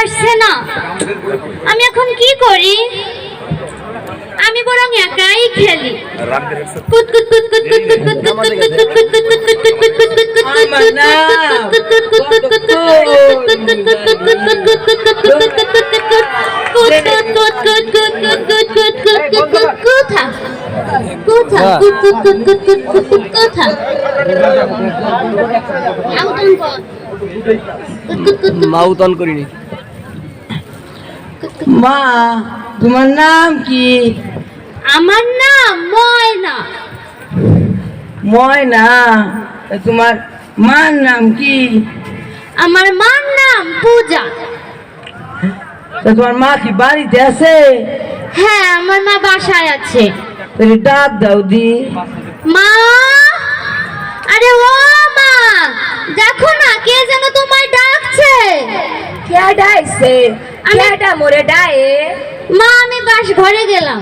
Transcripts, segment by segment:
আসছে না আমি এখন কি করি আমি বরং একাই খেলি কুত কুত মা তোমার নাম কি? আমার নাম ময়না। ময়না তোমার মার নাম কি? আমার মার নাম পূজা। তা তোমার মা কি বাড়িতে আছে? হ্যাঁ আমার মা বাসায় আছে। তাহলে ডাক দাও দি। মা? আরে ও মা দেখো না কে ডাইছে কেডা মোরে ডায়ে মা আমি বাস ঘরে গেলাম।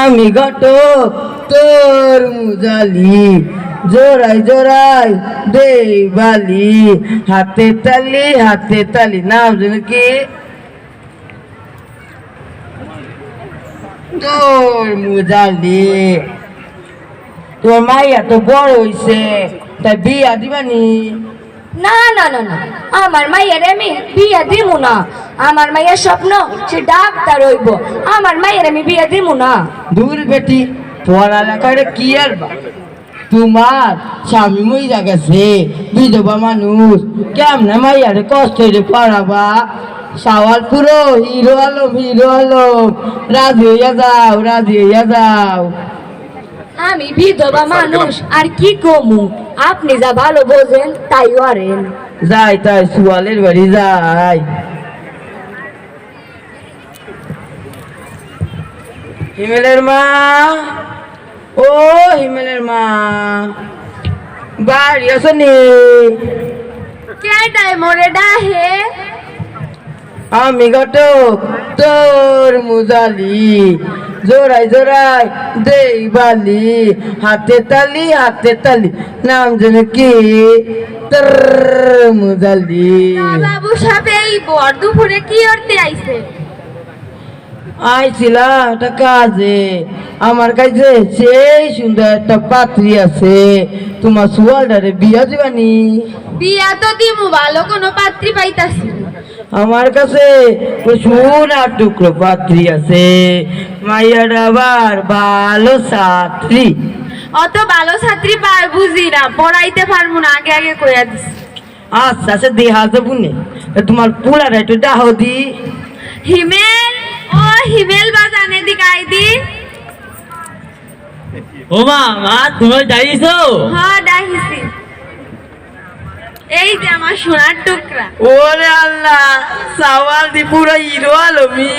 আমি ঘটক তোর মুজালি। জোড়াই জোড়াই দে বালি। হাতে তালি হাতে তালি। নাম যেন কি? তোর মুজালি। তোর মাইয়া তো বড় হইছে তাই বিয়া দিবানি? না না না না। আমার মাইয়ের আমি বিয়া দিমু না। আমার মাইয়ের স্বপ্ন সে ডাক্তার হইব। আমার মাইয়ের আমি বিয়া দিমু না। দূর বেটি পড়ালেখাটা কি আর তোমার স্বামী মইরা গেছে বিধবা মানুষ। কেমনে মাইয়ারে কষ্ট পড়াবা সাওয়াল পুরো হিরো আলম হিরো আলম। রাজি হইয়া যাও রাজি হইয়া যাও। আমি বিধবা মানুষ আর কি কমু? আপনি যা ভালো বোঝেন তাই করেন। যাই তাই সুয়ালের বাড়ি যাই। হিমেলের মা ও হিমেলের মা বাড়ি আছো নি কেডাই মোরে ডাহে? আমি ঘটক তোর মুজালি। জোড়াই জোড়াই দেই বালি হাতে তালি হাতে তালি নাম যেন কি? মুজালি বাবু সাহেব এই বর দুপুরে কি করতে আইছে? আইছিলাম একটা কাজে। আমার কাছে সেই সুন্দর একটা পাত্রী আছে। তোমার সুয়ালটারে বিয়া দিবানি বিয়া তো দিমু ভালো কোনো পাত্রী পাইতাছি। আমার কাছে সোনার টুকরো পাত্রী আছে। মাইয়াটা আবার ভালো ছাত্রী। অত ভালো ছাত্রী পার বুঝি না পড়াইতে পারব না আগে আগে কইয়া দিছি। আচ্ছা আচ্ছা দেহা যাবুনে। তোমার পুলার একটু ডাহো দি। হিমেল ও হিমেল বাজানে দি। গাইদি ও মা মা তুমি যাইছো হ ডাহিছি এই যে আমার সোনার টুকরা। ওরে আল্লাহ সাওয়াল দি পুরো হিরো আলমি।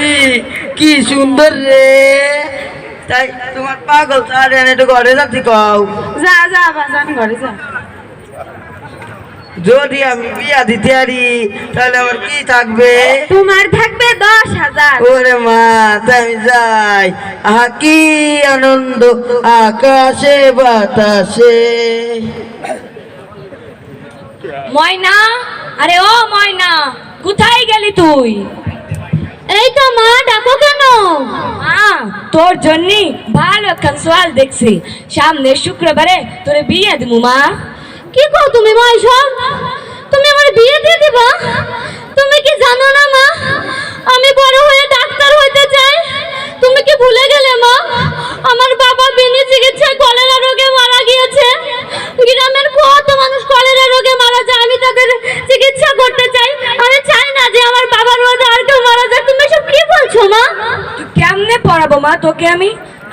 কি সুন্দর রে। তাই তোমার পাগল তার একটু ঘরে যাচ্ছি কও। যা যা বাজান ঘরে যা যদি আমি বিয়া দিতে পারি তাহলে আমার কি থাকবে? তোমার থাকবে দশ হাজার। ওরে মা তাই আমি যাই। আহা কি আনন্দ আকাশে বাতাসে। ময়না আরে ও ময়না কোথায় গেলি তুই? এই তো মা ডাকো কেন? মা তোর জন্য ভালো একখান সোয়াল দেখছি। সামনে শুক্রবারে তোরে বিয়ে দিমু মা। কি কো তুমি মা এসব তুমি আমার বিয়ে দিয়ে দিবা? মা তুই কেমনে পড়াবো মা তোকে আমি?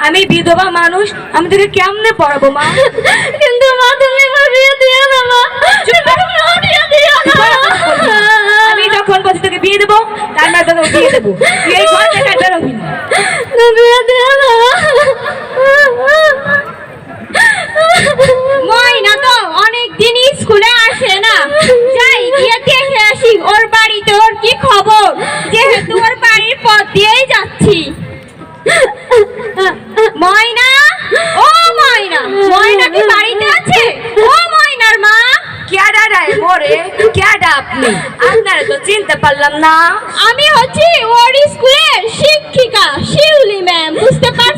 আমি বিধবা মানুষ আমি তোকে কেমনে পড়াবো মা? কিন্তু মা তুমি আমার বিয়ে দিও না মা। আমি যখন বলছি তোকে বিয়ে দেবো তার মানে তোকে বিয়ে দেবো। তো চিনতে পারলাম না। আমি হচ্ছি ওর স্কুলের শিক্ষিকা শিউলি ম্যাম বুঝতে পারছি